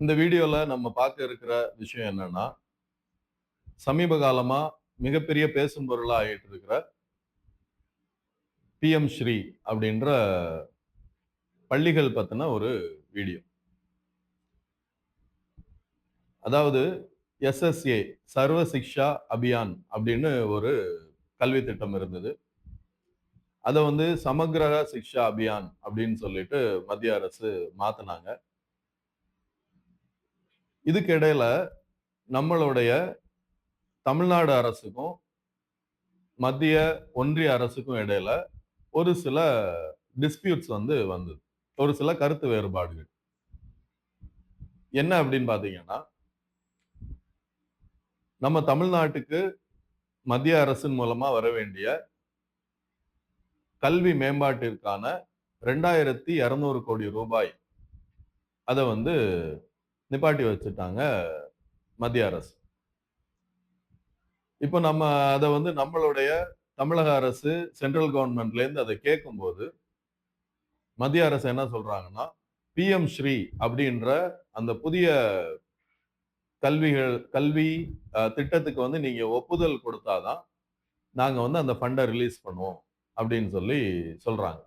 இந்த வீடியோவில் நம்ம பார்க்க இருக்கிற விஷயம் என்னன்னா சமீப காலமாக மிகப்பெரிய பேசும் பொருளாக ஆகிட்டு இருக்கிற பிஎம் ஸ்ரீ அப்படின்ற பள்ளிகள் பற்றின ஒரு வீடியோ. அதாவது எஸ்எஸ்ஏ சர்வ சிக்ஷா அபியான் அப்படின்னு ஒரு கல்வி திட்டம் இருந்தது. அதை வந்து சமகிரக சிக்ஷா அபியான் அப்படின்னு சொல்லிட்டு மத்திய அரசு மாத்தினாங்க. இதுக்கு இடையில நம்மளுடைய தமிழ்நாடு அரசுக்கும் மத்திய ஒன்றிய அரசுக்கும் இடையில ஒரு சில டிஸ்பியூட்ஸ் வந்து வந்தது. ஒரு சில கருத்து வேறுபாடுகள். என்ன அப்படின்னு பார்த்தீங்கன்னா நம்ம தமிழ்நாட்டுக்கு மத்திய அரசின் மூலமா வர வேண்டிய கல்வி மேம்பாட்டிற்கான ரெண்டாயிரத்தி இரநூறு கோடி ரூபாய் அதை வந்து நிப்பாட்டி வச்சுட்டாங்க மத்திய அரசு. இப்போ நம்ம அதை வந்து நம்மளுடைய தமிழக அரசு சென்ட்ரல் கவர்மெண்ட்லேருந்து அதை கேட்கும்போது மத்திய அரசு என்ன சொல்றாங்கன்னா பிஎம் ஸ்ரீ அப்படின்ற அந்த புதிய கல்விகள் கல்வி திட்டத்துக்கு வந்து நீங்க ஒப்புதல் கொடுத்தாதான் நாங்க வந்து அந்த ஃபண்டை ரிலீஸ் பண்ணுவோம் அப்படின்னு சொல்லி சொல்றாங்க.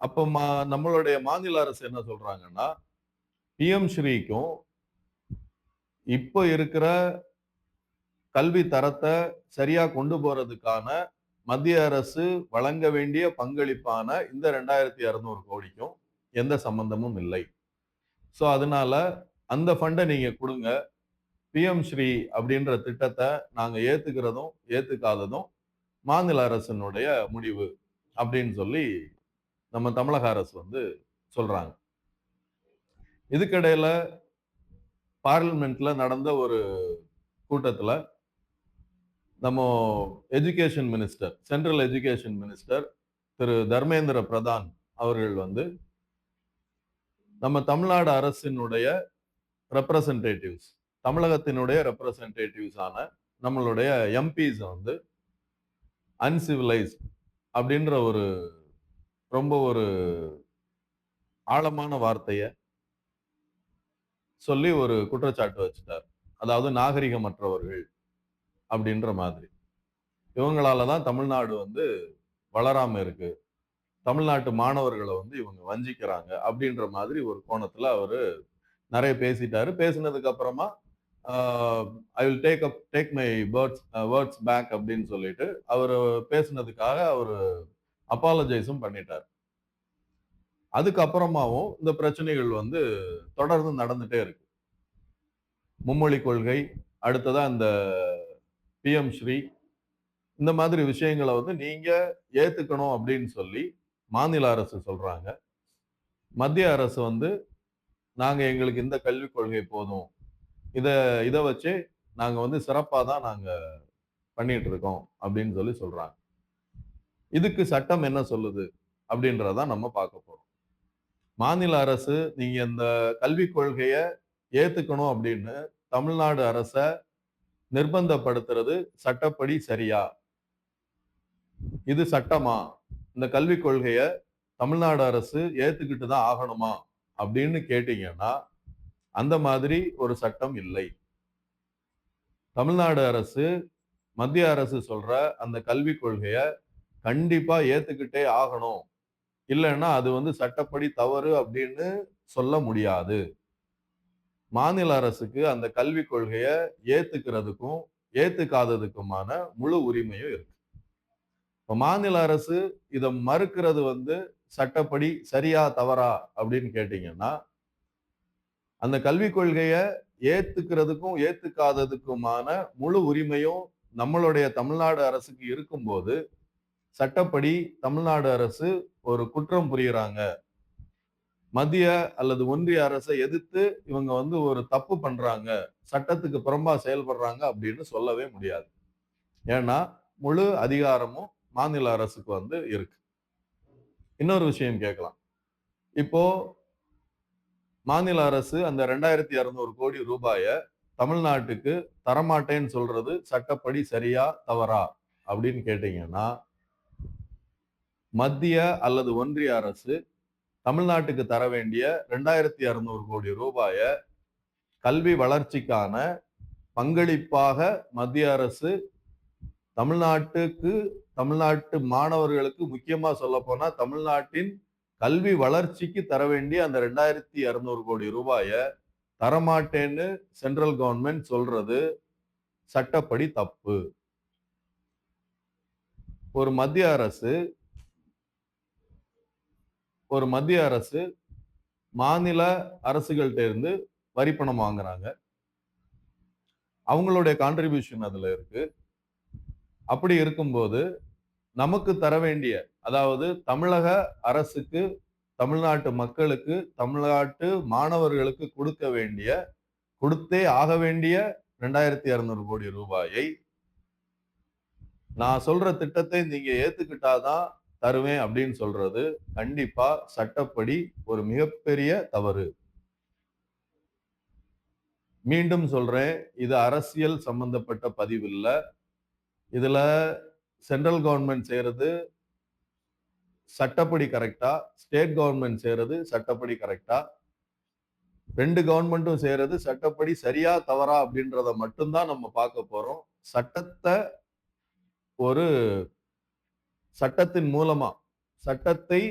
அப்போ மா நம்மளுடைய மாநில அரசு என்ன சொல்றாங்கன்னா பிஎம் ஸ்ரீக்கும் இப்போ இருக்கிற கல்வி தரத்தை சரியா கொண்டு போறதுக்கான மத்திய அரசு வழங்க வேண்டிய பங்களிப்பான இந்த ரெண்டாயிரத்தி இரநூறு கோடிக்கும் எந்த சம்பந்தமும் இல்லை. ஸோ அதனால அந்த ஃபண்டை நீங்க கொடுங்க. பிஎம் ஸ்ரீ அப்படின்ற திட்டத்தை நாங்கள் ஏத்துக்கிறதும் ஏத்துக்காததும் மாநில அரசினுடைய முடிவு அப்படின்னு சொல்லி நம்ம தமிழக அரசு வந்து சொல்றாங்க. இதுக்கிடையில பார்லிமெண்ட்ல நடந்த ஒரு கூட்டத்தில் நம்ம education minister central education minister Thiru Dharmendra Pradhan அவர்கள் வந்து நம்ம தமிழ்நாடு அரசினுடைய ரெப்ரசன்டேட்டிவ்ஸ் தமிழகத்தினுடைய ரெப்ரசன்டேட்டிவ்ஸான நம்மளுடைய எம்பிஸ் வந்து அன்சிவிலைஸ்ட் அப்படின்ற ஒரு ரொம்ப ஒரு ஆழமான வார்த்தையை சொல்லி ஒரு குற்றச்சாட்டு வச்சுட்டார். அதாவது நாகரிகமற்றவர்கள் அப்படின்ற மாதிரி. இவங்களால தான் தமிழ்நாடு வந்து வளராம இருக்கு. தமிழ்நாட்டு மாணவர்களை வந்து இவங்க வஞ்சிக்கிறாங்க அப்படின்ற மாதிரி ஒரு கோணத்துல அவரு நிறைய பேசிட்டாரு. பேசினதுக்கு அப்புறமா I will take up take my words words back அப்படின்னு சொல்லிட்டு அவர் பேசினதுக்காக அவர் அப்பாலஜைஸும் பண்ணிட்டார். அதுக்கப்புறமாவும் இந்த பிரச்சனைகள் வந்து தொடர்ந்து நடந்துட்டே இருக்கு. மும்மொழி கொள்கை அடுத்ததா இந்த பிஎம் ஸ்ரீ இந்த மாதிரி விஷயங்களை வந்து நீங்க ஏத்துக்கணும் அப்படின்னு சொல்லி மாநில அரசு சொல்றாங்க. மத்திய அரசு வந்து நாங்க எங்களுக்கு இந்த கல்விக் கொள்கை போதும். இதை இதை வச்சு நாங்க வந்து சிறப்பாக தான் நாங்க பண்ணிட்டு இருக்கோம் அப்படின்னு சொல்லி சொல்றாங்க. இதுக்கு சட்டம் என்ன சொல்லுது அப்படின்றதான் நம்ம பார்க்க போறோம். மாநில அரசு நீங்க இந்த கல்விக் கொள்கையை ஏத்துக்கணும் அப்படின்னு தமிழ்நாடு அரச நிர்பந்தப்படுத்துறது சட்டப்படி சரியா? இது சட்டமா? இந்த கல்விக் கொள்கைய தமிழ்நாடு அரசு ஏத்துக்கிட்டு தான் ஆகணுமா? அப்படின்னு கேட்டீங்கன்னா அந்த மாதிரி ஒரு சட்டம் இல்லை. தமிழ்நாடு அரசு மத்திய அரசு சொல்ற அந்த கல்விக் கொள்கைய கண்டிப்பா ஏத்துக்கிட்டே ஆகணும். இல்லைன்னா அது வந்து சட்டப்படி தவறு அப்படின்னு சொல்ல முடியாது. மாநில அரசுக்கு அந்த கல்விக் கொள்கையை ஏத்துக்கிறதுக்கும் ஏத்துக்காததுக்குமான முழு உரிமையும் இருக்கு. இப்போ மாநில அரசு இதை மறுக்கிறது வந்து சட்டப்படி சரியா தவறா அப்படின்னு கேட்டீங்கன்னா அந்த கல்விக் கொள்கையை ஏத்துக்கிறதுக்கும் ஏத்துக்காததுக்குமான முழு உரிமையும் நம்மளுடைய தமிழ்நாடு அரசுக்கு இருக்கும்போது சட்டப்படி தமிழ்நாடு அரசு ஒரு குற்றம் புரியுறாங்க. மத்திய அல்லது ஒன்றிய அரசை எதிர்த்து இவங்க வந்து ஒரு தப்பு பண்றாங்க. சட்டத்துக்கு புறம்பா செயல்படுறாங்க அப்படின்னு சொல்லவே முடியாது. ஏன்னா முழு அதிகாரமும் மாநில அரசுக்கு வந்து இருக்கு. இன்னொரு விஷயம் கேட்கலாம். இப்போ மாநில அரசு அந்த ரெண்டாயிரத்தி இரநூறு கோடி ரூபாய தமிழ்நாட்டுக்கு தரமாட்டேன்னு சொல்றது சட்டப்படி சரியா தவறா அப்படின்னு கேட்டீங்கன்னா மத்திய அல்லது ஒன்றிய அரசு தமிழ்நாட்டுக்கு தர வேண்டிய ரெண்டாயிரத்தி அறுநூறு கோடி ரூபாய கல்வி வளர்ச்சிக்கான பங்களிப்பாக மத்திய அரசு தமிழ்நாட்டுக்கு தமிழ்நாட்டு மாணவர்களுக்கு முக்கியமா சொல்ல போனா தமிழ்நாட்டின் கல்வி வளர்ச்சிக்கு தர வேண்டிய அந்த ரெண்டாயிரத்தி இருநூறு கோடி ரூபாய தரமாட்டேன்னு சென்ட்ரல் கவர்மெண்ட் சொல்றது சட்டப்படி தப்பு. ஒரு மத்திய அரசு ஒரு மத்திய அரசு மாநில அரசுகள்கிட்ட இருந்து வரி பணம் வாங்குறாங்க. அவங்களுடைய கான்ட்ரிபியூஷன் அதுல இருக்கு. அப்படி இருக்கும்போது நமக்கு தர வேண்டிய அதாவது தமிழக அரசுக்கு தமிழ்நாட்டு மக்களுக்கு தமிழ்நாட்டு மாணவர்களுக்கு கொடுக்க வேண்டிய கொடுத்தே ஆக வேண்டிய ரெண்டாயிரத்தி இரநூறு கோடி ரூபாயை நான் சொல்ற திட்டத்தை நீங்க ஏத்துக்கிட்டாதான் தருவேன் அப்படின்னு சொல்றது கண்டிப்பா சட்டப்படி ஒரு மிகப்பெரிய தவறு. மீண்டும் சொல்றேன் இது அரசியல் சம்பந்தப்பட்ட பதிவு இல்லை இதுல சென்ட்ரல் கவர்மெண்ட் செய்யறது சட்டப்படி கரெக்டா ஸ்டேட் கவர்மெண்ட் செய்யறது சட்டப்படி கரெக்டா ரெண்டு கவர்மெண்ட்டும் செய்யறது சட்டப்படி சரியா தவறா அப்படின்றத மட்டும்தான் நம்ம பார்க்க போறோம். சட்டத்தை ஒரு சட்டத்தின் மூலமா சட்டத்தை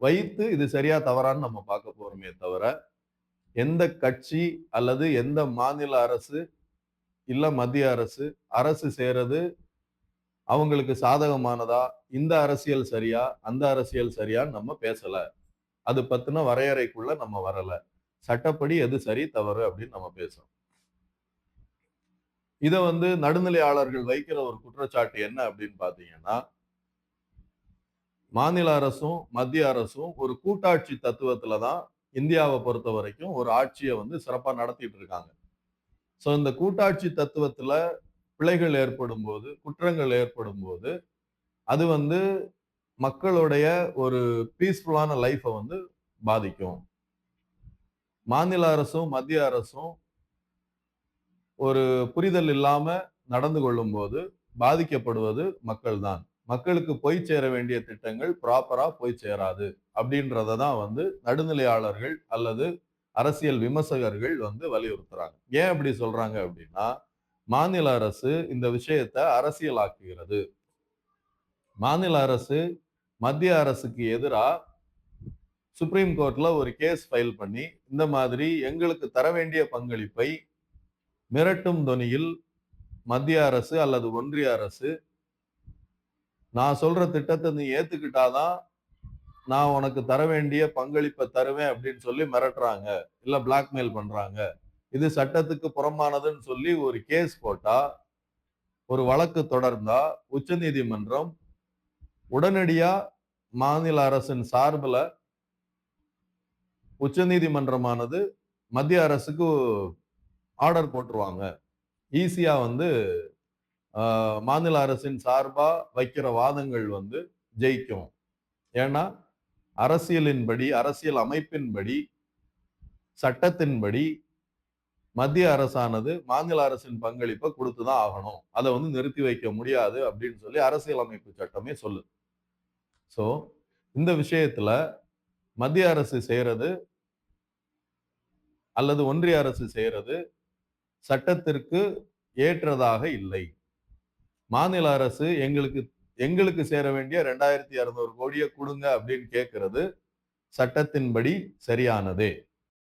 வைத்து இது சரியா தவறான்னு நம்ம பார்க்க போறோமே தவிர எந்த கட்சி அல்லது எந்த மாநில அரசு இல்ல மத்திய அரசு அரசு செய்யறது அவங்களுக்கு சாதகமானதா? இந்த அரசியல் சரியா? அந்த அரசியல் சரியான்னு நம்ம பேசல. அது பத்தின வரையறைக்குள்ள நம்ம வரல. சட்டப்படி எது சரி தவறு அப்படின்னு நம்ம பேசுறோம். இதை வந்து நடுநிலையாளர்கள் வைக்கிற ஒரு குற்றச்சாட்டு என்ன அப்படின்னு பாத்தீங்கன்னா மாநில அரசும் மத்திய அரசும் ஒரு கூட்டாட்சி தத்துவத்துல தான் இந்தியாவை பொறுத்த வரைக்கும் ஒரு ஆட்சியை வந்து சிறப்பாக நடத்திட்டு இருக்காங்க. ஸோ இந்த கூட்டாட்சி தத்துவத்துல பிழைகள் ஏற்படும் போது குற்றங்கள் ஏற்படும் போது அது வந்து மக்களுடைய ஒரு பீஸ்ஃபுல்லான லைஃப்பை வந்து பாதிக்கும். மாநில அரசும் மத்திய அரசும் ஒரு புரிதல் இல்லாம நடந்து கொள்ளும் போது பாதிக்கப்படுவது மக்கள் தான் மக்களுக்கு போய் சேர வேண்டிய திட்டங்கள் ப்ராப்பரா போய் சேராது அப்படின்றத தான் வந்து நடுநிலையாளர்கள் அல்லது அரசியல் விமர்சகர்கள் வந்து வலியுறுத்துறாங்க. ஏன் அப்படி சொல்றாங்க அப்படின்னா மாநில அரசு இந்த விஷயத்த அரசியலாக்குகிறது. மாநில அரசு மத்திய அரசுக்கு எதிராக சுப்ரீம் கோர்ட்ல ஒரு கேஸ் ஃபைல் பண்ணி இந்த மாதிரி எங்களுக்கு தர வேண்டிய பங்களிப்பை மிரட்டும் தொனியில் மத்திய அரசு அல்லது ஒன்றிய அரசு நான் சொல்ற திட்டத்தை நீ ஏத்துக்கிட்டாதான் நான் உனக்கு தர வேண்டிய பங்களிப்பை தருவேன் அப்படின்னு சொல்லி மிரட்டுறாங்க. இல்ல பிளாக்மெயில் பண்றாங்க. இது சட்டத்துக்கு புறமானதுன்னு சொல்லி ஒரு கேஸ் போட்டா ஒரு வழக்கு தொடர்ந்தா உச்ச நீதிமன்றம் உடனடியா மாநில அரசின் சார்பில் உச்ச நீதிமன்றமானது மத்திய அரசுக்கு ஆர்டர் போட்டுருவாங்க. ஈஸியா வந்து மாநில அரசின் சார்பாக வைக்கிற வாதங்கள் வந்து ஜெயிக்கும். ஏன்னா அரசியலின்படி அரசியல் அமைப்பின்படி சட்டத்தின்படி மத்திய அரசானது மாநில அரசின் பங்களிப்பை கொடுத்துதான் ஆகணும். அதை வந்து நிறுத்தி வைக்க முடியாது அப்படின்னு சொல்லி அரசியலமைப்பு சட்டமே சொல்லுது. ஸோ இந்த விஷயத்துல மத்திய அரசு செய்யறது அல்லது ஒன்றிய அரசு செய்யறது சட்டத்திற்கு ஏற்றதாக இல்லை. மாநில அரசு எங்களுக்கு எங்களுக்கு சேர வேண்டிய ரெண்டாயிரத்தி அறுநூறு கோடியை கொடுங்க அப்படின்னு கேட்கறது சட்டத்தின்படி சரியானதே.